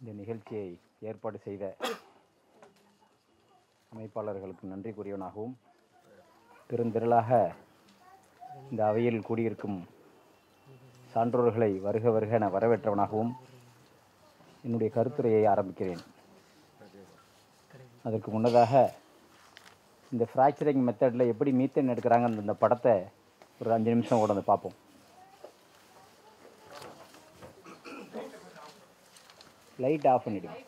இந்த நிகழ்ச்சியை ஏற்பாடு செய்த அமைப்பாளர்களுக்கு நன்றி கூறியவனாகவும் பெருந்திரளாக இந்த அவையில் கூடியிருக்கும் சான்றோர்களை வருக வருக என வரவேற்றவனாகவும் என்னுடைய கருத்துரையை ஆரம்பிக்கிறேன். அதற்கு முன்னதாக இந்த ஃப்ராக்சரிங் மெத்தடில் எப்படி மீத்தன் எடுக்கிறாங்க அந்த படத்தை ஒரு அஞ்சு நிமிஷம் கூட வந்து பார்ப்போம். லைட் ஆஃப் பண்ணிவிடுங்க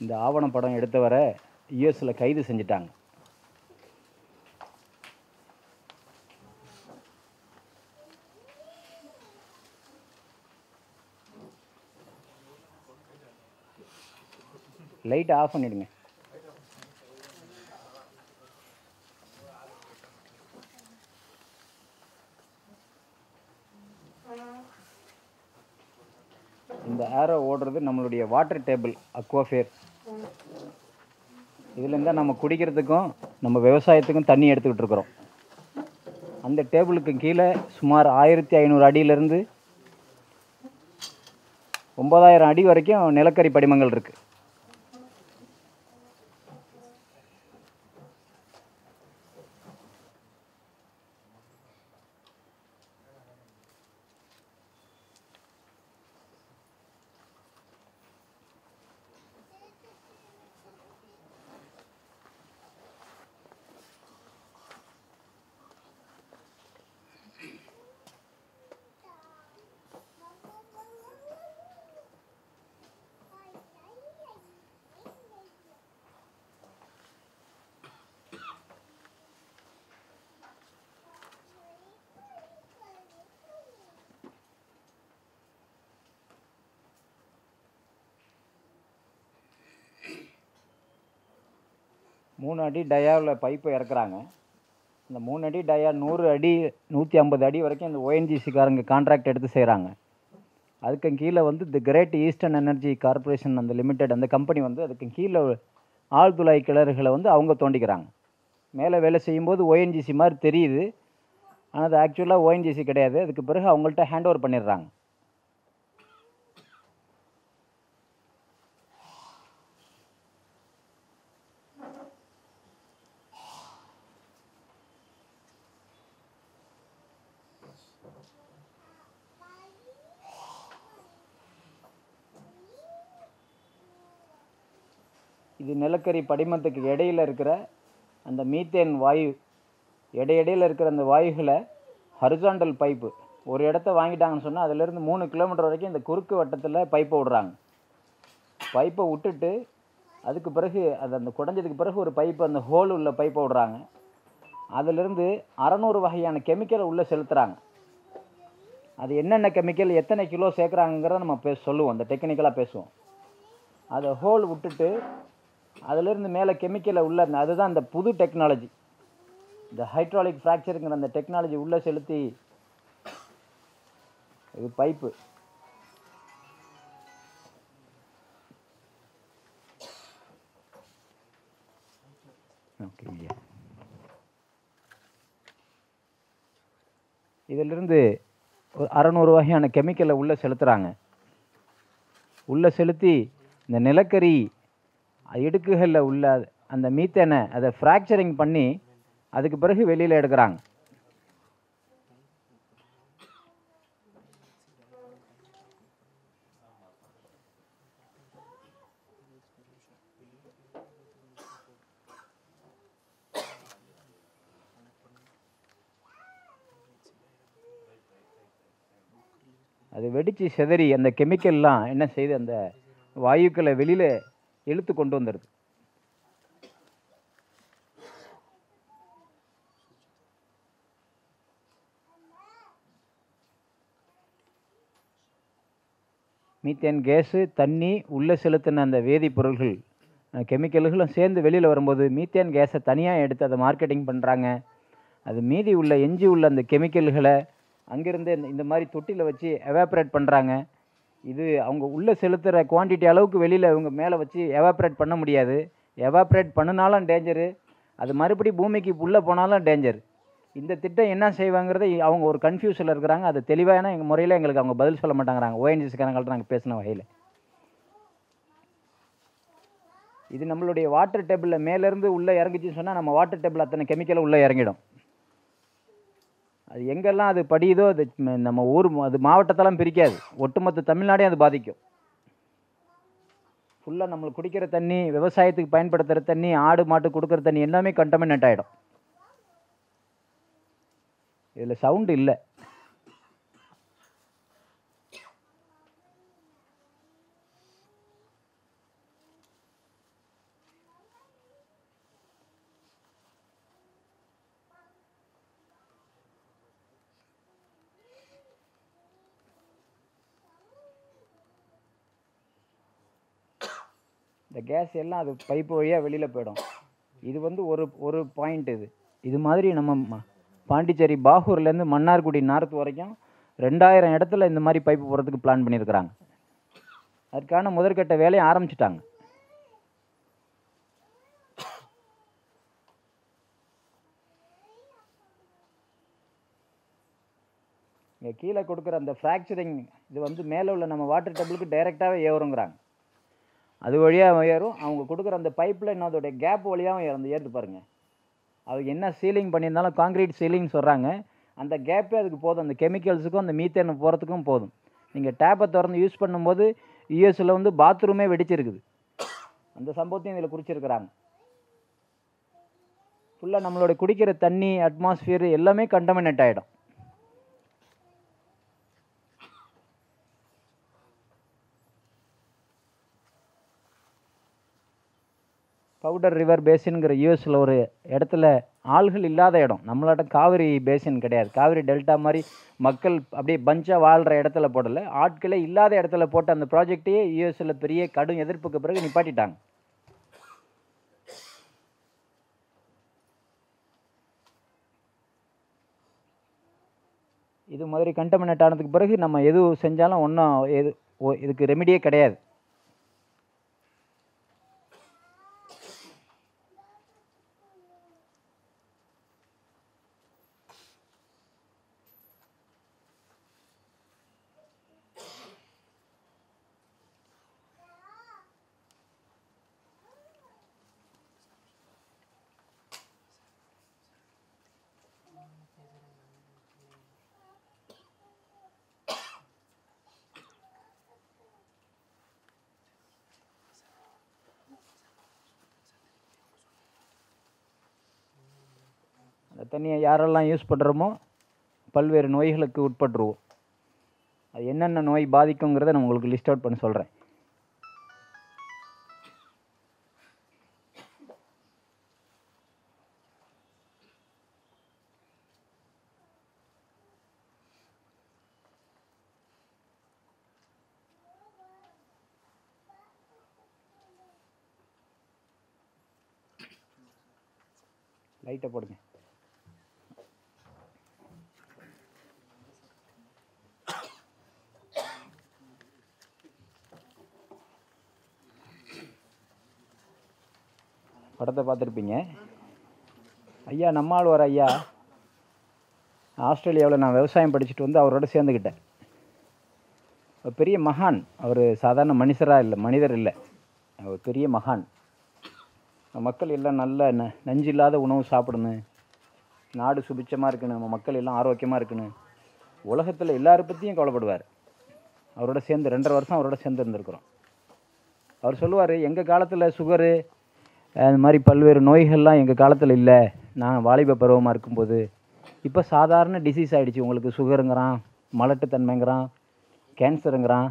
இந்த ஆவண படம் எடுத்தவரை யுஎஸில் கைது செஞ்சிட்டாங்க. லைட்டை ஆஃப் பண்ணிடுங்க. இந்த ஏரோ ஓடுறது நம்மளுடைய வாட்டர் டேபிள் அக்வாஃபேர் இதுலேருந்து தான் நம்ம குடிக்கிறதுக்கும் நம்ம விவசாயத்துக்கும் தண்ணி எடுத்துக்கிட்டு இருக்கிறோம். அந்த டேபிளுக்கு கீழே சுமார் ஆயிரத்தி ஐநூறு அடியிலேருந்து ஒம்பதாயிரம் அடி வரைக்கும் நிலக்கரி படிமங்கள் இருக்குது மூணு அடி டயாவில் பைப்பை இறக்குறாங்க. இந்த மூணு அடி டயா நூறு அடி நூற்றி ஐம்பது அடி வரைக்கும் இந்த ஓஎன்ஜிசிக்காரங்க கான்ட்ராக்ட் எடுத்து செய்கிறாங்க அதுக்கு கீழே வந்து the great eastern energy corporation அந்த லிமிடெட் அந்த கம்பெனி வந்து அதுக்கு கீழே ஆழ்துளை கிணறுகளை வந்து அவங்க தோண்டிக்கிறாங்க. மேலே வேலை செய்யும்போது ஓஎன்ஜிசி மாதிரி தெரியுது. ஆனால் அது ஆக்சுவலாக ஓஎன்ஜிசி கிடையாது. அதுக்கு பிறகு அவங்கள்ட்ட ஹேண்ட் ஓவர் பண்ணிடுறாங்க இது நிலக்கரி படிமத்துக்கு இடையில் இருக்கிற அந்த மீத்தேன் வாயு இடையிடையில் இருக்கிற அந்த வாயுகளை ஹரிசாண்டல் பைப்பு ஒரு இடத்த வாங்கிட்டாங்கன்னு சொன்னால் அதிலிருந்து மூணு கிலோமீட்டர் வரைக்கும் இந்த குறுக்கு வட்டத்தில் பைப்பை விடுறாங்க. பைப்பை விட்டுட்டு அதுக்கு பிறகு அது அந்த குடஞ்சதுக்கு பிறகு ஒரு பைப்பு அந்த ஹோல் உள்ள பைப்பை விடுறாங்க. அதிலிருந்து அறநூறு வகையான கெமிக்கலை உள்ளே செலுத்துகிறாங்க அது என்னென்ன கெமிக்கல் எத்தனை கிலோ சேர்க்குறாங்கிறத நம்ம பேச சொல்லுவோம். அந்த டெக்னிக்கலாக பேசுவோம். அதை ஹோல் விட்டுட்டு அதிலிருந்து மேலே கெமிக்கலை உள்ள அதுதான் இந்த புது டெக்னாலஜி இந்த ஹைட்ராலிக் ஃப்ராக்சருங்கிற அந்த டெக்னாலஜி உள்ளே செலுத்தி இது பைப்பு ஓகே இதிலிருந்து ஒரு அறநூறு வகையான கெமிக்கலை உள்ளே செலுத்துகிறாங்க உள்ளே செலுத்தி இந்த நிலக்கரி இடுக்குகளில் உள்ள அந்த மீத்தேனை அதை ஃப்ராக்சரிங் பண்ணி அதுக்கு பிறகு வெளியில் எடுக்கிறாங்க. அது வெடித்து சிதறி அந்த கெமிக்கல்லாம் என்ன செய்யுது அந்த வாயுக்களை வெளியில் எழுத்து கொண்டு வந்துடுது. மீத்தேன் கேஸு தண்ணி உள்ளே செலுத்தின அந்த வேதிப்பொருள்கள் கெமிக்கல்களும் சேர்ந்து வெளியில் வரும்போது மீத்தேன் கேஸை தனியாக எடுத்து அதை மார்க்கெட்டிங் பண்ணுறாங்க அது மீதி உள்ள எஞ்சி உள்ள அந்த கெமிக்கல்களை அங்கேருந்து இந்த- இந்த மாதிரி தொட்டியில் வச்சு எவாப்ரேட் பண்ணுறாங்க இது அவங்க உள்ளே செலுத்துகிற குவான்டிட்டி அளவுக்கு வெளியில் இவங்க மேலே வச்சு எவாப்ரேட் பண்ண முடியாது. எவாப்ரேட் பண்ணினாலும் டேஞ்சரு அது மறுபடி பூமிக்கு உள்ளே போனாலும் டேஞ்சர் இந்த திட்டம் என்ன செய்வாங்கிறத அவங்க ஒரு கன்ஃபியூஸில் இருக்கிறாங்க. அது தெளிவான எங்கள் முறையில் எங்களுக்கு அவங்க பதில் சொல்ல மாட்டேங்கிறாங்க. ஓஎன்ஜிசிக்காரங்கள்ட்ட நாங்கள் பேசின வகையில். இது நம்மளுடைய வாட்டர் டேபிளில் மேலேருந்து உள்ளே இறங்குச்சுன்னு சொன்னால் நம்ம வாட்டர் டேபிள் அத்தனை கெமிக்கலை உள்ளே இறங்கிடும். அது எங்கெல்லாம் அது படியுதோ அது நம்ம ஊர் அது மாவட்டத்தெல்லாம் பிரிக்காது. ஒட்டுமொத்த தமிழ்நாடையும் அது பாதிக்கும். ஃபுல்லாக நம்மளுக்கு குடிக்கிற தண்ணி விவசாயத்துக்கு பயன்படுத்துகிற தண்ணி ஆடு மாட்டு கொடுக்குற தண்ணி எல்லாமே கண்டமினேட் ஆகிடும் இதில் சவுண்டு இல்லை. இந்த கேஸ் எல்லாம் அது பைப்பு வழியாக வெளியில் போயிடும். இது வந்து ஒரு ஒரு பாயிண்ட் இது. இது மாதிரி நம்ம ம- பாண்டிச்சேரி பாகூர்லேருந்து மன்னார்குடி நார்த் வரைக்கும் ரெண்டாயிரம் இடத்துல இந்த மாதிரி பைப்பு போகிறதுக்கு பிளான் பண்ணியிருக்கிறாங்க. அதுக்கான முதற்கட்ட வேலையை ஆரம்பிச்சிட்டாங்க. இங்கே கீழே கொடுக்குற அந்த ஃப்ராக்சரிங் இது வந்து மேலே உள்ள நம்ம வாட்டர் டேபிளுக்கு டைரெக்டாகவே ஏறுங்கிறாங்க. அது வழியாக ஏறும். அவங்க கொடுக்குற அந்த பைப்பில் இன்னும் அதோடைய கேப் வழியாகவும் இறந்து ஏறுது பாருங்கள் அது என்ன சீலிங் பண்ணியிருந்தாலும் காங்கிரீட் சீலிங் சொல்கிறாங்க அந்த கேப்பே அதுக்கு போதும். அந்த கெமிக்கல்ஸுக்கும் அந்த மீத்தேன் போகிறதுக்கும் போதும். நீங்கள் டேப்பை திறந்து யூஸ் பண்ணும்போது யூஎஸில் வந்து பாத்ரூமே வெடிச்சிருக்குது. அந்த சம்பவத்தையும் இதில் குறிச்சிருக்கிறாங்க. ஃபுல்லாக நம்மளோட குடிக்கிற தண்ணி அட்மாஸ்ஃபியர் எல்லாமே கண்டமினேட் ஆகிடும் பவுடர் ரிவர் பேசின்ங்கிற யூஎஸில் ஒரு இடத்துல ஆள்கள் இல்லாத இடம். நம்மளோட காவிரி பேசின் கிடையாது. காவிரி டெல்டா மாதிரி மக்கள் அப்படியே பஞ்சாக வாழ்கிற இடத்துல போடலை. ஆட்களே இல்லாத இடத்துல போட்ட அந்த ப்ராஜெக்டையே யூஎஸில் பெரிய கடும் எதிர்ப்புக்கு பிறகு நிப்பாட்டிட்டாங்க. இது மாதிரி கண்டமினேட் ஆனதுக்கு பிறகு நம்ம எது செஞ்சாலும் ஒன்றும் எது ஓ- இதுக்கு ரெமிடியே கிடையாது. அந்த தண்ணியை யாரெல்லாம் யூஸ் பண்ணுறோமோ பல்வேறு நோய்களுக்கு உட்பட்டுருவோம். அது என்னென்ன நோய் பாதிக்குங்கிறத நான் உங்களுக்கு லிஸ்ட் அவுட் பண்ணி சொல்கிறேன் லைட்டை போடுங்க. படத்தை பார்த்துருப்பீங்க. ஐயா நம்மாழ்வார் ஐயா ஆஸ்திரேலியாவில் நான் விவசாயம் படிச்சுட்டு வந்து அவரோட சேர்ந்துக்கிட்டேன். பெரிய மகான். அவர் சாதாரண மனுஷராக இல்லை மனிதர் இல்லை. அவர் பெரிய மகான். மக்கள் எல்லாம் நல்ல ந நஞ்சு இல்லாத உணவு சாப்பிடணும். நாடு சுபிச்சமாக இருக்கணும். நம்ம மக்கள் எல்லாம் ஆரோக்கியமாக இருக்கணும். உலகத்தில் எல்லாரை பற்றியும் கவலைப்படுவார். அவரோட சேர்ந்து ரெண்டரை வருஷம் அவரோட சேர்ந்து இருந்திருக்கிறோம் அவர் சொல்லுவார் எங்கள் காலத்தில் சுகரு அது மாதிரி பல்வேறு நோய்கள்லாம் எங்கள் காலத்தில் இல்லை. நான் வாலிப பருவமாக இருக்கும்போது இப்போ சாதாரண டிசீஸ் ஆகிடுச்சு உங்களுக்கு சுகருங்கிறான் மலட்டுத்தன்மைங்கிறான் கேன்சருங்கிறான்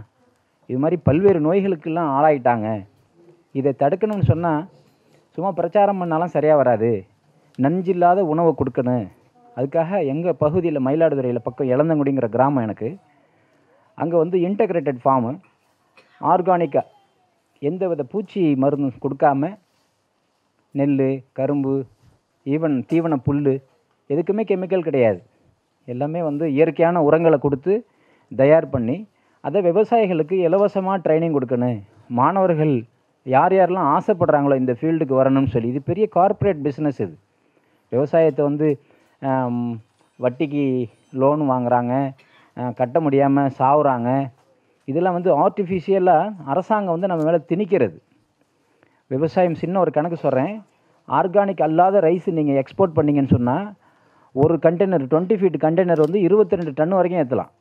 இது மாதிரி பல்வேறு நோய்களுக்கெல்லாம் ஆளாயிட்டாங்க. இதை தடுக்கணும்னு சொன்னால் சும்மா பிரச்சாரம் பண்ணாலும் சரியாக வராது. நஞ்சில்லாத உணவை கொடுக்கணும். அதுக்காக எங்கள் பகுதியில் மயிலாடுதுறையில் பக்கம் இளந்தங்குடிங்கிற கிராமம் எனக்கு. அங்கே வந்து இன்டகிரேட்டட் ஃபார்மு ஆர்கானிக்காக எந்த வித பூச்சி மருந்து கொடுக்காம நெல் கரும்பு ஈவன் தீவன புல் எதுக்குமே கெமிக்கல் கிடையாது. எல்லாமே வந்து இயற்கையான உரங்களை கொடுத்து தயார் பண்ணி அதை விவசாயிகளுக்கு இலவசமாக ட்ரைனிங் கொடுக்கணும். மாணவர்கள் யார் யாரெல்லாம் ஆசைப்படுறாங்களோ இந்த ஃபீல்டுக்கு வரணும்னு சொல்லி இது பெரிய கார்ப்பரேட் பிஸ்னஸ் இது. விவசாயத்தை வந்து வட்டிக்கு லோன் வாங்குறாங்க கட்ட முடியாமல் சாவுறாங்க. இதெல்லாம் வந்து ஆர்டிஃபிஷியலாக அரசாங்கம் வந்து நம்ம மேலே திணிக்கிறது. விவசாயம் சின்ன ஒரு கணக்கு சொல்கிறேன் ஆர்கானிக் அல்லாத ரைஸ் நீங்கள் எக்ஸ்போர்ட் பண்ணீங்கன்னு சொன்னால் ஒரு கண்டெய்னர் டுவெண்ட்டி ஃபீட் கண்டெய்னர் வந்து இருபத்தி ரெண்டு டன் வரைக்கும் ஏற்றலாம்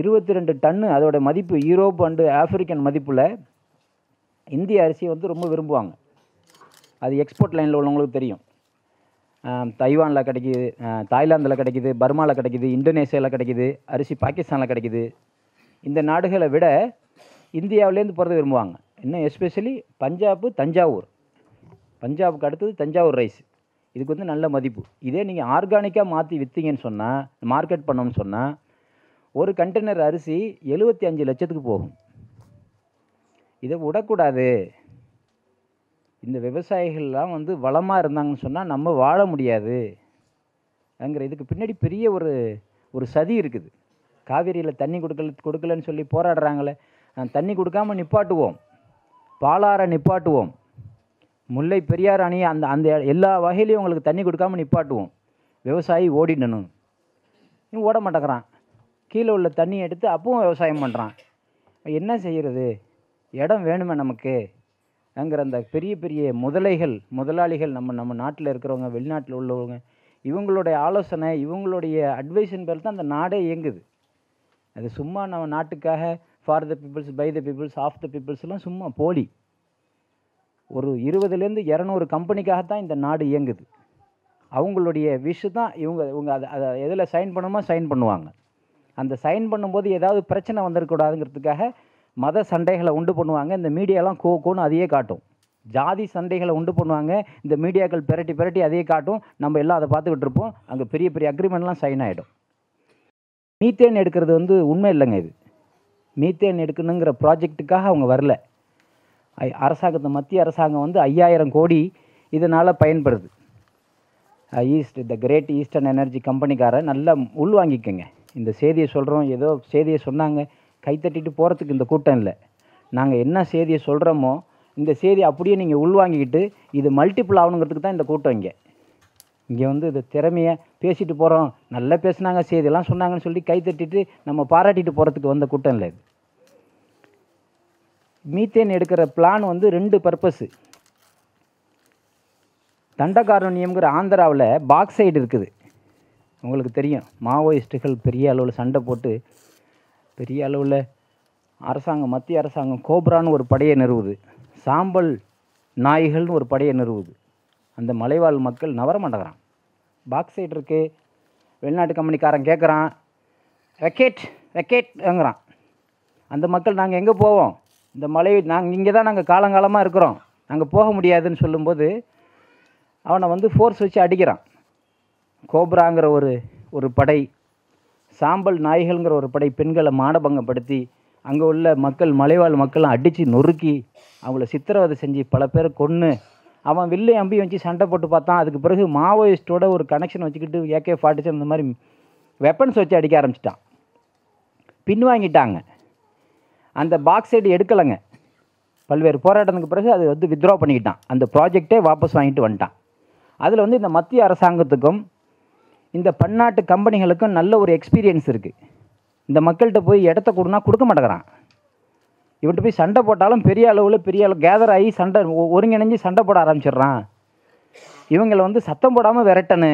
இருபத்தி ரெண்டு டன்னு அதோட மதிப்பு யூரோப் அண்டு ஆப்பிரிக்கன் மதிப்பில் இந்திய அரிசியை வந்து ரொம்ப விரும்புவாங்க. அது எக்ஸ்போர்ட் லைனில் உள்ளவங்களுக்கு தெரியும். தைவானில் கிடைக்கிது தாய்லாந்தில் கிடைக்கிது பர்மாவில் கிடைக்கிது இந்தோனேசியாவில் கிடைக்கிது அரிசி பாகிஸ்தானில் கிடைக்கிது. இந்த நாடுகளை விட இந்தியாவிலேருந்து போகிறத விரும்புவாங்க. இன்னும் எஸ்பெஷலி பஞ்சாப்பு தஞ்சாவூர். பஞ்சாபுக்கு அடுத்தது தஞ்சாவூர் ரைஸ் இதுக்கு வந்து நல்ல மதிப்பு. இதே நீங்கள் ஆர்கானிக்காக மாற்றி விற்றீங்கன்னு சொன்னால் மார்க்கெட் பண்ணோம்னு சொன்னால் ஒரு கண்டெய்னர் அரிசி எழுபத்தி அஞ்சு லட்சத்துக்கு போகும். இதை விடக்கூடாது. இந்த விவசாயிகள்லாம் வந்து வளமாக இருந்தாங்கன்னு சொன்னால் நம்ம வாழ முடியாது. அங்கிற இதுக்கு பின்னாடி பெரிய ஒரு ஒரு சதி இருக்குது. காவேரியில் தண்ணி கொடுக்கல கொடுக்கலன்னு சொல்லி போராடுறாங்களே தண்ணி கொடுக்காம நிப்பாட்டுவோம். பாலார நிப்பாட்டுவோம். முல்லை பெரியார் அணி அந்த அந்த எல்லா வகையிலையும் உங்களுக்கு தண்ணி கொடுக்காம நிப்பாட்டுவோம். விவசாயி ஓடிடணும். இவன் ஓட மாட்டேங்கிறான். கீழே உள்ள தண்ணி எடுத்து அப்பவும் விவசாயம் பண்ணுறான் என்ன செய்கிறது இடம் வேணுமே நமக்கு. அங்கிற அந்த பெரிய பெரிய முதலைகள் முதலாளிகள் நம்ம நம்ம நாட்டில் இருக்கிறவங்க வெளிநாட்டில் உள்ளவங்க இவங்களுடைய ஆலோசனை இவங்களுடைய அட்வைஸின் பேர் தான் அந்த நாடே இயங்குது. அது சும்மா நம்ம நாட்டுக்காக for the peoples by the peoples of the பீப்புள்ஸ்லாம் சும்மா போலி. ஒரு இருபதுலேருந்து இரநூறு கம்பெனிக்காகத்தான் இந்த நாடு இயங்குது. அவங்களுடைய விஷ் தான் இவங்க இவங்க அதை அதை எதில் சைன் பண்ணணுமோ சைன் பண்ணுவாங்க. அந்த சைன் பண்ணும்போது ஏதாவது பிரச்சனை வந்துடக்கூடாதுங்கிறதுக்காக மத சண்டைகளை உண்டு பண்ணுவாங்க. இந்த மீடியாலாம் கோ கோன்னு அதையே காட்டும். ஜாதி சண்டைகளை உண்டு பண்ணுவாங்க. இந்த மீடியாக்கள் பிரட்டி பிரட்டி அதையே காட்டும். நம்ம எல்லாம் அதை பார்த்துக்கிட்டு இருப்போம். அங்கே பெரிய பெரிய அக்ரிமெண்ட்லாம் சைன் ஆகிடும் மீத்தேன் எடுக்கிறது வந்து உண்மை இல்லைங்க இது. மீத்தேன் எடுக்கணுங்கிற ப்ராஜெக்ட்டுக்காக அவங்க வரல. அரசாங்கத்தை மத்திய அரசாங்கம் வந்து ஐயாயிரம் கோடி இதனால் பயன்படுது. East the great eastern energy கம்பெனிக்காரன் நல்லா உள்வாங்கிக்கங்க இந்த செய்தியை சொல்கிறோம் ஏதோ செய்தியை சொன்னாங்க கைத்தட்டிட்டு போகிறதுக்கு இந்த கூட்டம் இல்லை. நாங்கள் என்ன செய்தியை சொல்கிறோமோ இந்த செய்தி அப்படியே நீங்கள் உள்வாங்கிக்கிட்டு இது மல்டிப்புள் ஆகணுங்கிறதுக்கு தான் இந்த கூட்டம் இங்கே. இங்கே வந்து இந்த திறமையை பேசிட்டு போகிறோம் நல்லா பேசுனாங்க செய்தியெல்லாம் சொன்னாங்கன்னு சொல்லி கைத்தட்டிட்டு நம்ம பாராட்டிட்டு போகிறதுக்கு வந்த கூட்டம் இல்லை இது. மீத்தேன் எடுக்கிற பிளான் வந்து ரெண்டு பர்பஸ்ஸு தண்டகாரண்யம்ங்கிற ஆந்திராவில் பாக்சைடு இருக்குது. உங்களுக்கு தெரியும் மாவோயிஸ்ட்டுகள் பெரிய அளவில் சண்டை போட்டு பெரிய அளவில் அரசாங்கம் மத்திய அரசாங்கம் கோப்ரான்னு ஒரு படையை நிறுவுது. சாம்பல் நாய்கள்னு ஒரு படையை நிறுவுது. அந்த மலைவாழ் மக்கள் நவர மாட்டேங்கிறான். இருக்குது வெளிநாட்டு கம்பெனிக்காரன் கேட்குறான் வெக்கேட் வெக்கேட்ங்கிறான் அந்த மக்கள் நாங்கள் எங்கே போவோம்? இந்த மலை நாங்கள் இங்கே தான் நாங்கள் காலங்காலமாக இருக்கிறோம். நாங்கள் போக முடியாதுன்னு சொல்லும்போது அவனை வந்து ஃபோர்ஸ் வச்சு அடிக்கிறான். கோப்ராங்கிற ஒரு ஒரு படை சாம்பல் நாய்கள்ங்கிற ஒரு படை பெண்களை மானபங்கப்படுத்தி அங்கே உள்ள மக்கள் மலைவாழ் மக்களும் அடித்து நொறுக்கி அவங்கள சித்திரவதை செஞ்சு பல பேரை கொன்று அவன் வில்லு அம்பி வச்சு சண்டை போட்டு பார்த்தான். அதுக்கு பிறகு மாவோயிஸ்டோட ஒரு கனெக்ஷன் வச்சுக்கிட்டு ஏகே ஃபார்ட்டி செவன் இந்த மாதிரி வெப்பன்ஸ் வச்சு அடிக்க ஆரம்பிச்சிட்டான். பின்வாங்கிட்டாங்க. அந்த பாக்ஸ் சைடு எடுக்கலைங்க. பல்வேறு போராட்டத்துக்கு பிறகு அது வந்து வித்ட்ரா பண்ணிக்கிட்டான். அந்த ப்ராஜெக்டே வாபஸ் வாங்கிட்டு வந்துட்டான். அதில் வந்து இந்த மத்திய அரசாங்கத்துக்கும் இந்த பன்னாட்டு கம்பெனிகளுக்கும் நல்ல ஒரு எக்ஸ்பீரியன்ஸ் இருக்குது இந்த மக்கள்கிட்ட போய் இடத்த கொடுனா கொடுக்க மாட்டேங்கிறான். இவன்ட்டு போய் சண்டை போட்டாலும் பெரிய அளவில் பெரிய அளவு கேதர் ஆகி சண்டை ஒருங்கிணைஞ்சு சண்டை போட ஆரம்பிச்சிடுறான். இவங்களை வந்து சத்தம் போடாமல் விரட்டனு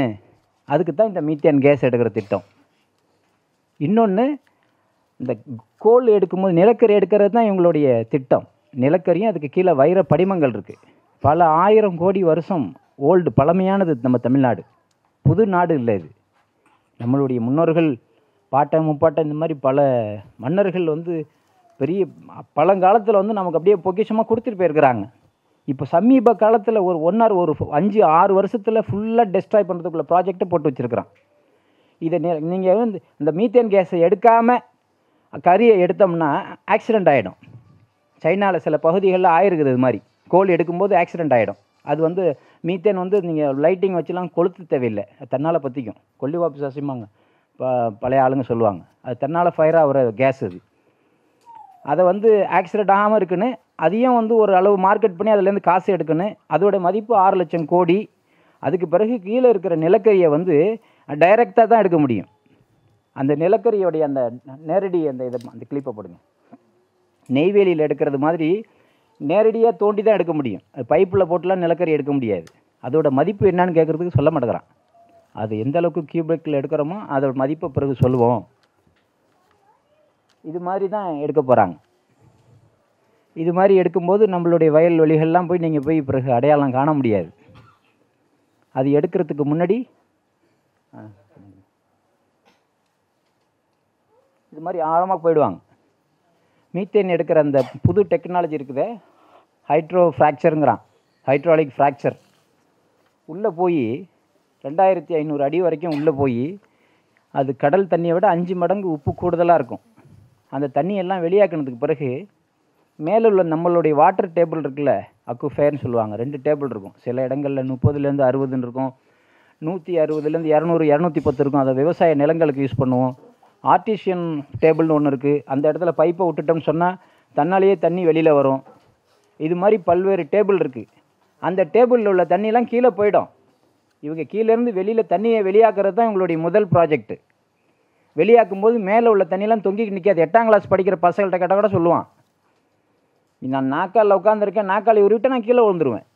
அதுக்கு தான் இந்த மீத்தேன் கேஸ் எடுக்கிற திட்டம். இன்னொன்று இந்த கோல் எடுக்கும்போது நிலக்கரி எடுக்கிறது தான் இவங்களுடைய திட்டம். நிலக்கரியும் அதுக்கு கீழே வைர படிமங்கள் இருக்குது பல ஆயிரம் கோடி வருஷம் ஓல்டு பழமையானது நம்ம தமிழ்நாடு. புது நாடு இல்லை இது. நம்மளுடைய முன்னோர்கள் பாட்டை முப்பாட்டை இந்த மாதிரி பல மன்னர்கள் வந்து பெரிய பழங்காலத்தில் வந்து நமக்கு அப்படியே பொக்கிஷமாக கொடுத்துட்டு போயிருக்கிறாங்க. இப்போ சமீப காலத்தில் ஒரு ஒன் ஆர் ஒரு அஞ்சு ஆறு வருஷத்தில் ஃபுல்லாக டெஸ்ட்ராய் பண்ணுறதுக்குள்ள ப்ராஜெக்டை போட்டு வச்சுருக்கிறான். இதை நீங்கள் வந்து இந்த மீத்தேன் கேஸை எடுக்காமல் கறியை எடுத்தோம்னா ஆக்சிடெண்ட் ஆகிடும் சைனாவில் சில பகுதிகளில் ஆயிருக்குது இது மாதிரி. கோல் எடுக்கும்போது ஆக்சிடெண்ட் ஆகிடும் அது வந்து மீத்தேன் வந்து நீங்கள் லைட்டிங் வச்சுலாம் கொளுத்து தேவையில்லை. தன்னால் பற்றிக்கும் கொல்லி வாபஸ் அசிமாங்க ப பழைய ஆளுங்க சொல்லுவாங்க. அது தன்னால் ஃபயர் ஆகிற கேஸ் அது. அதை வந்து ஆக்சிடெண்ட் ஆகாமல் இருக்குன்னு அதையும் வந்து ஒரு அளவு மார்க்கெட் பண்ணி அதுலேருந்து காசு எடுக்கணும் அதோடய மதிப்பு ஆறு லட்சம் கோடி. அதுக்கு பிறகு கீழே இருக்கிற நிலக்கரியை வந்து டைரெக்டாக தான் எடுக்க முடியும். அந்த நிலக்கரியோடைய அந்த நேரடி அந்த இதை அந்த கிளிப்பை போடுங்க. நெய்வேலியில் எடுக்கிறது மாதிரி நேரடியாக தோண்டி தான் எடுக்க முடியும். அது பைப்பில் போட்டுலாம் நிலக்கரி எடுக்க முடியாது. அதோட மதிப்பு என்னன்னு கேட்குறதுக்கு சொல்ல மாட்டேங்கிறான். அது எந்த அளவுக்கு கியூபிக்கில் எடுக்கிறோமோ அதோட மதிப்பை பிறகு சொல்லுவோம். இது மாதிரி தான் எடுக்க போகிறாங்க இது மாதிரி எடுக்கும்போது நம்மளுடைய வயல் வெளிகள்லாம் போய் நீங்கள் போய் பிறகு அடையாளம் காண முடியாது. அது எடுக்கிறதுக்கு முன்னாடி இது மாதிரி ஆழமாக போயிடுவாங்க. மீத்தேன் எடுக்கிற அந்த புது டெக்னாலஜி இருக்குதே ஹைட்ரோ ஃப்ராக்சருங்கிறான். Hydraulic fracture. உள்ளே போய் ரெண்டாயிரத்தி ஐநூறு அடி வரைக்கும் உள்ளே போய் அது கடல் தண்ணியை விட அஞ்சு மடங்கு உப்பு கூடுதலாக இருக்கும். அந்த தண்ணியெல்லாம் வெளியாக்குனதுக்கு பிறகு மேலே உள்ள நம்மளுடைய வாட்டர் டேபிள் இருக்குல்ல அக்குஃபேர்னு சொல்லுவாங்க. ரெண்டு டேபிள் இருக்கும். சில இடங்களில் முப்பதுலேருந்து அறுபதுன்னு இருக்கும். நூற்றி அறுபதுலேருந்து இரநூறு இரநூத்தி பத்து இருக்கும். அதை விவசாய நிலங்களுக்கு யூஸ் பண்ணுவோம். ஆர்டிஷியன் டேபிள்னு ஒன்று இருக்குது அந்த இடத்துல பைப்பை விட்டுட்டோம்னு சொன்னால் தன்னாலேயே தண்ணி வெளியில் வரும். இது மாதிரி பல்வேறு டேபிள் இருக்குது அந்த டேபிளில் உள்ள தண்ணியெல்லாம் கீழே போயிடும். இவங்க கீழேருந்து வெளியில் தண்ணியை வெளியாக்குறது தான் இவங்களுடைய முதல் ப்ராஜெக்ட்டு வெளியாக்கும் போது மேலே உள்ள தண்ணியெல்லாம் தொங்கிட்டு நிற்காது எட்டாம் கிளாஸ் படிக்கிற பசங்கள்கிட்ட கேட்டால் கூட சொல்லுவான். நான் நாக்காலில் உட்காந்துருக்கேன் நாக்காளி உருவிட்டு நான் கீழே விழுந்துருவேன்.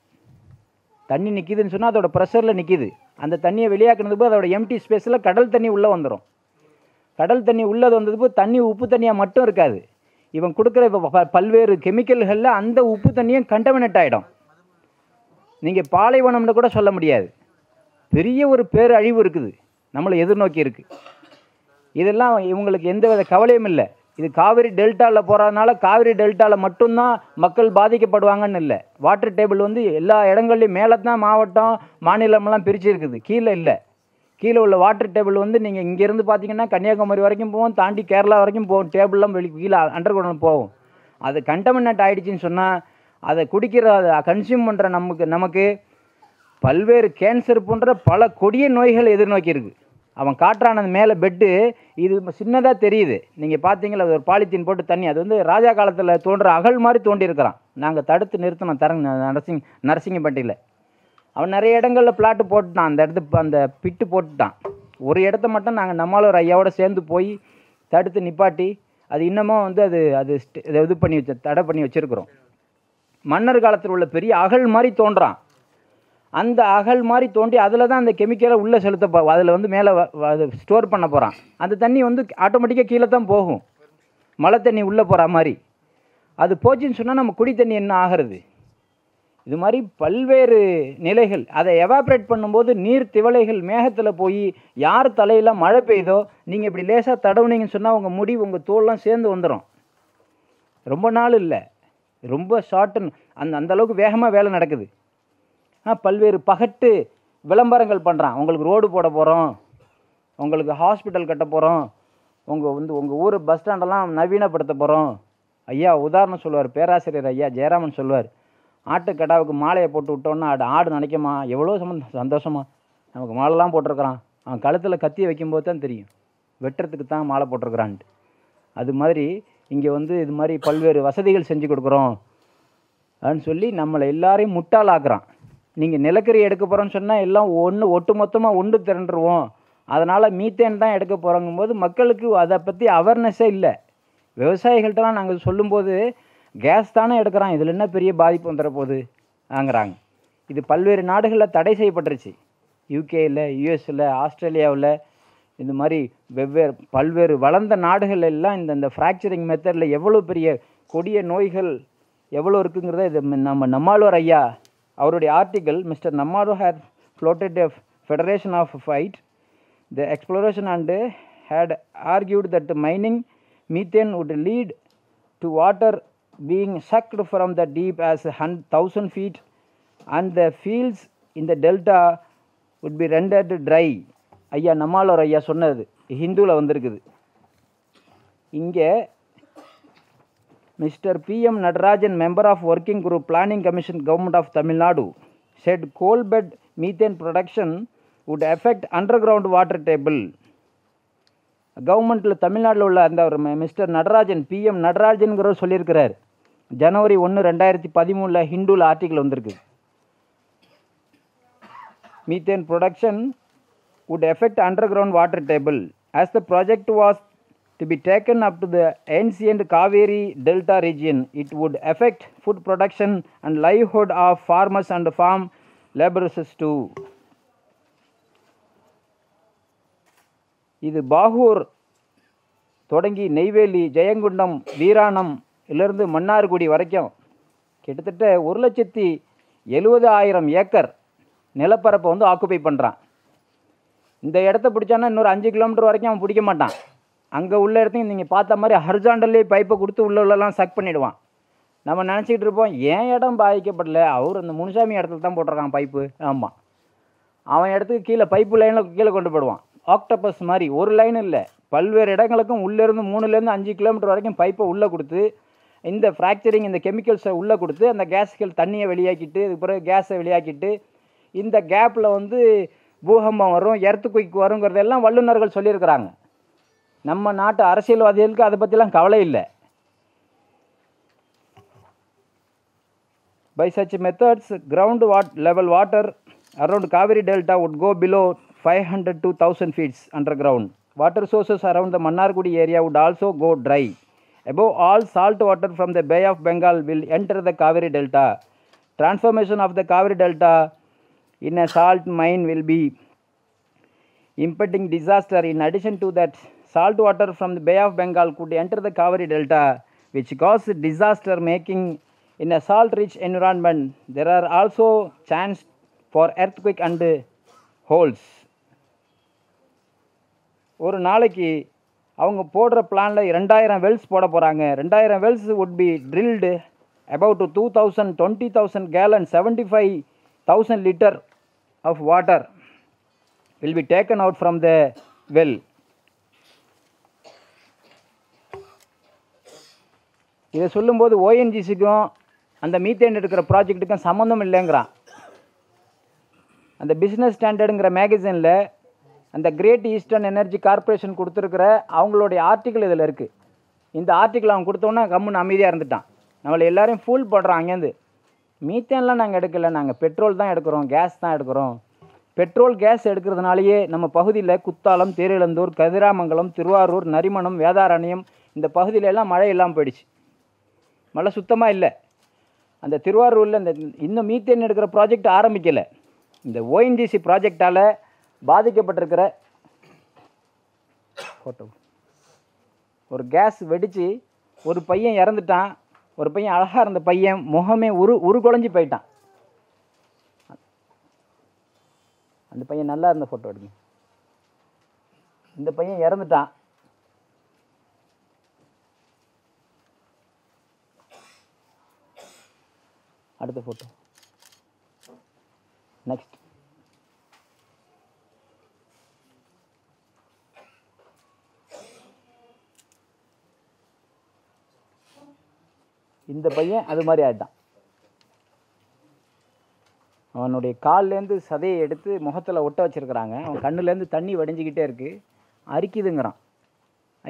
தண்ணி நிற்கிதுன்னு சொன்னால் அதோட ப்ரெஷரில் நிற்கிது அந்த தண்ணியை வெளியாக்குனது போது அதோட எம்டி ஸ்பேஸில் கடல் தண்ணி உள்ளே வந்துடும் கடல் தண்ணி உள்ளது வந்தது போது தண்ணி உப்பு தண்ணியாக மட்டும் இருக்காது. இவன் கொடுக்குற இப்போ பல்வேறு கெமிக்கல்களில் அந்த உப்பு தண்ணியும் கண்டமினேட் ஆகிடும் நீங்கள் பாலைவனம்னு கூட சொல்ல முடியாது. பெரிய ஒரு பேரழிவு இருக்குது. நம்மளை எதிர்நோக்கி இருக்குது இதெல்லாம் இவங்களுக்கு எந்த வித கவலையும் இல்லை. இது காவிரி டெல்டாவில் போகிறதுனால காவிரி டெல்டாவில் மட்டும்தான் மக்கள் பாதிக்கப்படுவாங்கன்னு இல்லை. வாட்டர் டேபிள் வந்து எல்லா இடங்கள்லையும் மேலே தான் மாவட்டம் மாநிலமெல்லாம் பிரிச்சுருக்குது கீழே இல்லை. கீழே உள்ள வாட்டர் டேபிள் வந்து நீங்கள் இங்கேருந்து பார்த்தீங்கன்னா கன்னியாகுமரி வரைக்கும் போவோம் தாண்டி கேரளா வரைக்கும் போவோம். டேபிள்லாம் வெளி கீழே அண்டர் கிரவுண்ட் போகும். அது கண்டமினேட் ஆகிடுச்சின்னு சொன்னால் அதை குடிக்கிற அதை கன்சியூம் பண்ணுற நமக்கு நமக்கு பல்வேறு கேன்சர் போன்ற பல கொடிய நோய்கள் எதிர்நோக்கி இருக்குது அவன் காட்டுறான் அந்த மேலே பெட்டு இது சின்னதாக தெரியுது. நீங்கள் பார்த்தீங்களா அது ஒரு பாலித்தீன் போட்டு தண்ணி அது வந்து ராஜா காலத்தில் தோன்ற அகல் மாதிரி தோண்டியிருக்கிறான் நாங்கள் தடுத்து நிறுத்தினோம் தரங்க நரசிங் நரசிங்கப்பட்டியில். அவன் நிறைய இடங்களில் பிளாட்டு போட்டுட்டான் அந்த இடத்து அந்த பிட்டு போட்டுட்டான். ஒரு இடத்த மட்டும் நாங்கள் நம்மளும் ஒரு ஐயாவோட சேர்ந்து போய் தடுத்து நிப்பாட்டி அது இன்னமும் வந்து அது அது இது பண்ணி வச்ச தடை பண்ணி வச்சுருக்குறோம். மன்னர் காலத்தில் உள்ள பெரிய அகல் மாதிரி தோன்றான். அந்த அகல் மாதிரி தோண்டி அதில் தான் அந்த கெமிக்கலை உள்ளே செலுத்த அதில் வந்து மேலே அது ஸ்டோர் பண்ண போகிறான் அந்த தண்ணி வந்து ஆட்டோமேட்டிக்காக கீழே தான் போகும். மழை தண்ணி உள்ளே போகிற மாதிரி. அது போச்சுன்னு சொன்னால் நம்ம குடி தண்ணி என்ன ஆகிறது? இது மாதிரி பல்வேறு நிலைகள். அதை எவாப்ரேட் பண்ணும்போது நீர் திவலைகள் மேகத்தில் போய் யார் தலையில் மழை பெய்யுதோ நீங்கள் இப்படி லேசாக தடவுனீங்கன்னு சொன்னால் உங்கள் முடி உங்கள் தோல்லாம் சேர்ந்து வந்துடும் ரொம்ப நாள் இல்லை. ரொம்ப ஷார்ட்டன் அந்த அந்த அளவுக்கு வேகமாக வேலை நடக்குது. பல்வேறு பகட்டு விளம்பரங்கள் பண்ணுறான் உங்களுக்கு ரோடு போட போகிறோம் உங்களுக்கு ஹாஸ்பிட்டல் கட்ட போகிறோம் உங்கள் வந்து உங்கள் ஊர் பஸ் ஸ்டாண்டெல்லாம் நவீனப்படுத்த போகிறோம் ஐயா உதாரணம் சொல்லுவார் பேராசிரியர் ஐயா ஜெயராமன் சொல்லுவார். ஆட்டுக்கடாவுக்கு மாலையை போட்டு விட்டோன்னா ஆடு ஆடு நினைக்குமா? எவ்வளோ சம சந்தோஷமா. நமக்கு மாலைலாம் போட்டிருக்கிறான். அவன் கழுத்தில் கத்தியை வைக்கும்போது தான் தெரியும். வெட்டுறதுக்கு தான் மாலை போட்டிருக்கிறான்ட்டு. அது மாதிரி இங்கே வந்து இது மாதிரி பல்வேறு வசதிகள் செஞ்சு கொடுக்குறோம். அப்படின்னு சொல்லி நம்மளை எல்லாரையும் முட்டாளாக்குறான். நீங்கள் நிலக்கரி எடுக்க போகிறோன்னு சொன்னால் எல்லாம் ஒன்று ஒட்டு மொத்தமாக ஒன்று திரண்டுருவோம். அதனால் மீத்தேன் தான் எடுக்க போகிறோங்கும் போது மக்களுக்கு அதை பற்றி அவர்னஸே இல்லை. விவசாயிகள்கிட்டலாம் நாங்கள் சொல்லும்போது கேஸ் தானே எடுக்கிறான் இதில் என்ன பெரிய பாதிப்பு வந்துட போகுது? ஆங்கிறாங்க. இது பல்வேறு நாடுகளில் தடை செய்யப்பட்டுருச்சு. யூகேயில் யூஎஸில் ஆஸ்திரேலியாவில் இந்த மாதிரி வெவ்வேறு பல்வேறு வளர்ந்த நாடுகள் எல்லாம் இந்த இந்த ஃப்ராக்சரிங் மெத்தடில் எவ்வளோ பெரிய கொடிய நோய்கள் எவ்வளோ இருக்குங்கிறத இது நம்ம நம்மாழ்வார் ஐயா அவருடைய article mister Nammalvar had floated a federation of fight the exploration and had argued that mining methane would lead to water being sucked from the deep as hundred thousand feet and the fields இந்த delta would be rendered dry ஐயா நம்மாலோர் ஐயா சொன்னது ஹிந்துவில் வந்திருக்குது இங்கே mister PM Natarajan member of working group planning commission government of Tamil Nadu said coal bed methane production would effect under ground water table கவர்மெண்ட்டில் தமிழ்நாட்டில் உள்ள அந்த ஒரு மிஸ்டர் நடராஜன் பிஎம் நடராஜன்கிறவர் சொல்லியிருக்கிறார். ஜனவரி ஒன்று ரெண்டாயிரத்தி பதிமூணில் ஹிந்துவில் ஆர்டிக்கல் வந்திருக்கு. Methane production would effect under underground water table as the project was to be taken up to the ancient Kaveri Delta region. It would affect food production and livelihood of farmers and farm laborers too. இது பாகூர் தொடங்கி நெய்வேலி ஜெயங்குண்டம் வீராணம் இலிருந்து மன்னார்குடி வரைக்கும் கிட்டத்தட்ட ஒரு லட்சத்தி எழுபது ஆயிரம் acre நிலப்பரப்பை வந்து ஆக்குபை பண்ணுறான் இந்த இடத்த பிடிச்சானா இன்னொரு அஞ்சு கிலோமீட்டர் வரைக்கும் அவன் பிடிக்க மாட்டான் அங்கே உள்ள இடத்தையும் நீங்கள் பார்த்த மாதிரி ஹரிசாண்டல்லே பைப்பை கொடுத்து உள்ள உள்ளலாம் சக் பண்ணிவிடுவான் நம்ம நினச்சிக்கிட்டு இருப்போம் ஏன் இடம் பாதிக்கப்படல? அவர் அந்த முனுசாமி இடத்துல தான் போட்டிருக்கான் பைப்பு ஆமாம் அவன் இடத்துக்கு கீழே பைப்பு லைனில் கீழே கொண்டு போடுவான் ஆக்டோபஸ் மாதிரி ஒரு லைன் இல்லை. பல்வேறு இடங்களுக்கும் உள்ளேருந்து மூணுலேருந்து அஞ்சு கிலோமீட்டர் வரைக்கும் பைப்பை உள்ளே கொடுத்து இந்த ஃப்ராக்சரிங் இந்த கெமிக்கல்ஸை உள்ளே கொடுத்து அந்த கேஸுகள் தண்ணியை வெளியாக்கிட்டு அதுக்கு பிறகு கேஸை வெளியாக்கிட்டு இந்த கேப்பில் வந்து பூகம்பம் வரும் எர்த்து குயிக் வருங்கிறதெல்லாம் வல்லுநர்கள் சொல்லியிருக்கிறாங்க. நம்ம நாட்டு அரசியல்வாதிகளுக்கு அதை பற்றிலாம் கவலை இல்லை By such methods, ground wat- level water around Kaveri Delta would go below 500 to 1000 feet underground. Water sources around the Mannargudi area would also go dry. Above all, salt water from the Bay of Bengal will enter the Kaveri Delta. Transformation of the Kaveri Delta in a salt mine will be impending disaster. In addition to that, salt water from the Bay of Bengal could enter the Kaveri Delta, which cause disaster making in a salt-rich environment. There are also chance for earthquake and holes. ஒரு நாளைக்கு அவங்க போடுற பிளானில் ரெண்டாயிரம் Wells போட போகிறாங்க ரெண்டாயிரம் wells would be drilled about two thousand twenty thousand gallon seventy five thousand litre of water will be taken out from the well. இதை சொல்லும்போது ஓஎன்ஜிசிக்கும் அந்த மீத்தேன் எடுக்கிற ப்ராஜெக்ட்டுக்கும் சம்மந்தம் இல்லைங்கிறான். அந்த பிஸ்னஸ் ஸ்டாண்டர்டுங்கிற மேகசினில் அந்த கிரேட் ஈஸ்டர்ன் எனர்ஜி கார்ப்பரேஷன் கொடுத்துருக்கிற அவங்களுடைய ஆர்டிக்கிள் இதில் இருக்குது இந்த ஆர்டிக்கிள் அவன் கொடுத்தோன்னா கம்முன்னு அமைதியாக இருந்துட்டான். நம்மளை எல்லோரையும் ஃபூல் போடுறான் அங்கேருந்து. மீத்தேன்லாம் நாங்கள் எடுக்கலை. நாங்கள் பெட்ரோல் தான் எடுக்கிறோம் கேஸ் தான் எடுக்கிறோம். பெட்ரோல் கேஸ் எடுக்கிறதுனாலேயே நம்ம பகுதியில் குத்தாலம் தேரிழந்தூர் கதிராமங்கலம் திருவாரூர் நரிமணம் வேதாரண்யம் இந்த பகுதியில எல்லாம் மழை இல்லாமல் போயிடுச்சு. மழை சுத்தமாக இல்லை. அந்த திருவாரூரில் இந்த இன்னும் மீத்தேன் எடுக்கிற ப்ராஜெக்ட் ஆரம்பிக்கலை. இந்த ஓஎன்ஜிசி ப்ராஜெக்டால் பாதிக்கப்பட்டிருக்கிற ஃபோட்டோ ஒரு கேஸ் வெடித்து ஒரு பையன் இறந்துட்டான். ஒரு பையன் அழகாக இருந்த பையன் முகமே உரு உருகுலைஞ்சு போயிட்டான். அந்த பையன் நல்லா இருந்த ஃபோட்டோ எடுங்க. இந்த பையன் இறந்துட்டான். அடுத்த ஃபோட்டோ நெக்ஸ்ட் இந்த பையன் அது மாதிரி ஆயிட்டான். அவனுடைய கால்லேருந்து சதையை எடுத்து முகத்தில் ஒட்ட வச்சிருக்கிறாங்க. அவன் கண்ணுலேருந்து தண்ணி வடிஞ்சிக்கிட்டே இருக்குது அரிக்குதுங்கிறான்.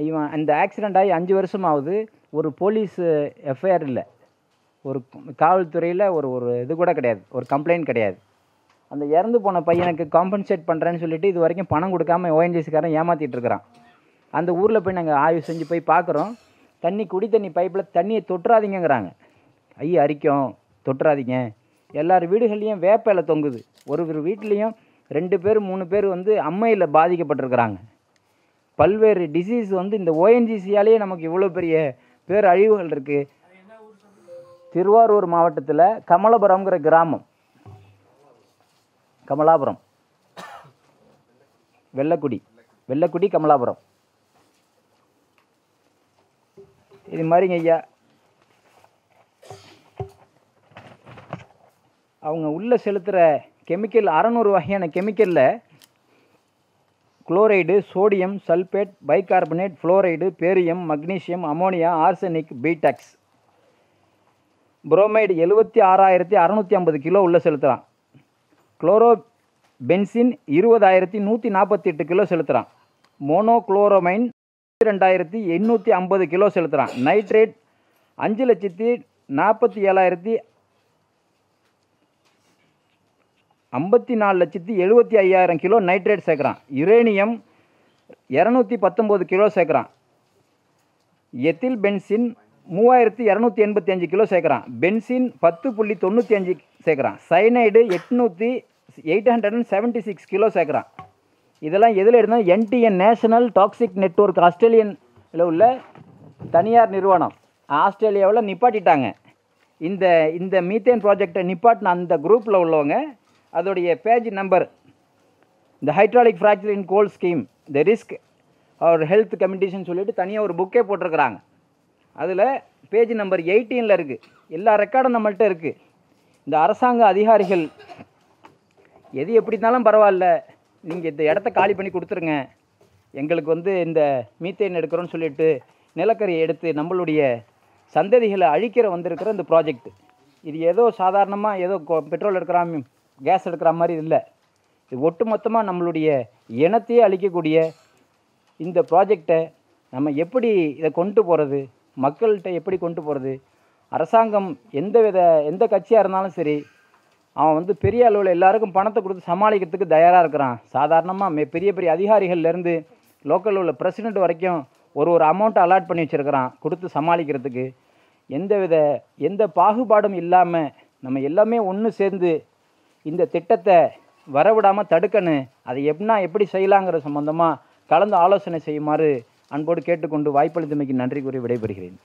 இவன் அந்த ஆக்சிடெண்ட் ஆகி அஞ்சு வருஷம் ஆகுது ஒரு போலீஸ் எஃப்ஐஆர் இல்லை. ஒரு காவல்துறையில் ஒரு ஒரு இது கூட கிடையாது. ஒரு கம்ப்ளைண்ட் கிடையாது. அந்த இறந்து போன பையனுக்கு காம்பன்சேட் பண்ணுறேன்னு சொல்லிட்டு இது வரைக்கும் பணம் கொடுக்காம ஓஎன்ஜிசிக்காரன் ஏமாற்றிட்டு இருக்கிறான். அந்த ஊரில் போய் நாங்கள் ஆய்வு செஞ்சு போய் பார்க்குறோம் தண்ணி குடி தண்ணி பைப்பில் தண்ணியை தொட்டுறாதீங்கிறாங்க ஐய அரிக்கும். தொட்டுறாதீங்க. எல்லார் வீடுகள்லேயும் வேப்ப இலை தொங்குது. ஒரு ஒரு வீட்லேயும் ரெண்டு பேர் மூணு பேர் வந்து அம்மையில் பாதிக்கப்பட்டிருக்கிறாங்க. பல்வேறு டிசீஸ் வந்து இந்த ஓஎன்ஜிசியாலேயே நமக்கு இவ்வளோ பெரிய பேர் அழிவுகள் இருக்குது திருவாரூர் மாவட்டத்தில் கமலபுரம்ங்கிற கிராமம். கமலாபுரம். வெள்ளக்குடி. வெள்ளக்குடி கமலாபுரம். இது மாதிரிங்க ஐயா. அவங்க உள்ளே செலுத்துகிற கெமிக்கல் அறநூறு வகையான கெமிக்கலில் chloride sodium sulphate bicarbonate fluoride barium magnesium ammonia arsenic பீடாக்ஸ் bromide எழுபத்தி ஆறாயிரத்தி அறநூற்றி ஐம்பது கிலோ உள்ளே செலுத்துகிறான் குளோரோ பென்சின் இருபதாயிரத்தி நூற்றி நாற்பத்தி எட்டு கிலோ செலுத்துகிறான் மோனோக்ளோரோமைன் ரெண்டாயிரத்தி எண்ணூற்றி ஐம்பது கிலோ செலுத்துகிறான் நைட்ரேட் அஞ்சு லட்சத்தி நாற்பத்தி ஏழாயிரத்தி ஐம்பத்தி நாலு லட்சத்தி எழுபத்தி ஐயாயிரம் கிலோ நைட்ரேட் சேர்க்குறான். யுரேனியம் இரநூத்தி பத்தொம்போது கிலோ சேர்க்குறான். எத்தில் பென்சின் மூவாயிரத்தி இரநூத்தி எண்பத்தி அஞ்சு கிலோ சேர்க்குறான். பென்சின் பத்து புள்ளி தொண்ணூற்றி அஞ்சு சேர்க்குறான். சைனைடு எட்நூற்றி eight hundred and seventy six kilo சேர்க்குறான். இதெல்லாம் எதில் எடுத்தால் என்டிஎன் நேஷனல் டாக்ஸிக் நெட்வொர்க் ஆஸ்திரேலியனில் உள்ள தனியார் நிறுவனம். ஆஸ்திரேலியாவில் நிப்பாட்டிட்டாங்க. இந்த இந்த மீத்தேன் ப்ராஜெக்டை நிப்பாட்டின அந்த குரூப்பில் உள்ளவங்க அதோடைய பேஜ் நம்பர் இந்த hydraulic fracture in coal scheme the risk our health கமிட்டிஷன் சொல்லிட்டு தனியாக ஒரு புக்கே போட்டிருக்கிறாங்க. அதில் பேஜ் நம்பர் எயிட்டீனில் இருக்குது எல்லா ரெக்கார்டும் நம்மள்கிட்ட இருக்குது இந்த அரசாங்க அதிகாரிகள் எது எப்படி இருந்தாலும் பரவாயில்ல. நீங்கள் இந்த இடத்த காலி பண்ணி கொடுத்துருங்க. எங்களுக்கு வந்து இந்த மீத்தேன் எடுக்கிறோன்னு சொல்லிட்டு நிலக்கரியை எடுத்து நம்மளுடைய சந்ததிகளை அழிக்கிற வந்திருக்கிற இந்த ப்ராஜெக்ட் இது ஏதோ சாதாரணமாக ஏதோ பெட்ரோல் எடுக்கிற கேஸ் எடுக்கிற மாதிரி இல்லை. இது ஒட்டுமொத்தமாக நம்மளுடைய இனத்தையே அழிக்கக்கூடிய இந்த ப்ராஜெக்டை நம்ம எப்படி இதை கொண்டு போகிறது மக்கள்கிட்ட எப்படி கொண்டு போகிறது அரசாங்கம் எந்த வித எந்த கட்சியாக இருந்தாலும் சரி அவன் வந்து பெரிய அளவில் எல்லாருக்கும் பணத்தை கொடுத்து சமாளிக்கிறதுக்கு தயாராக இருக்கிறான். சாதாரணமாக மே பெரிய பெரிய அதிகாரிகள்லேருந்து லோக்கலில் உள்ள பிரசிடெண்ட் வரைக்கும் ஒரு ஒரு அமௌண்ட்டை அலாட் பண்ணி வச்சுருக்கிறான் கொடுத்து சமாளிக்கிறதுக்கு. எந்த வித எந்த பாகுபாடும் இல்லாமல் நம்ம எல்லாமே ஒன்று சேர்ந்து இந்த திட்டத்தை வரவிடாமல் தடுக்கணும். அதை எப்படின்னா எப்படி செய்யலாங்கிற சம்பந்தமாக கலந்து ஆலோசனை செய்யுமாறு அன்போடு கேட்டுக்கொண்டு வாய்ப்பளித்தமைக்கு நன்றி கூறி விடைபெறுகிறேன்.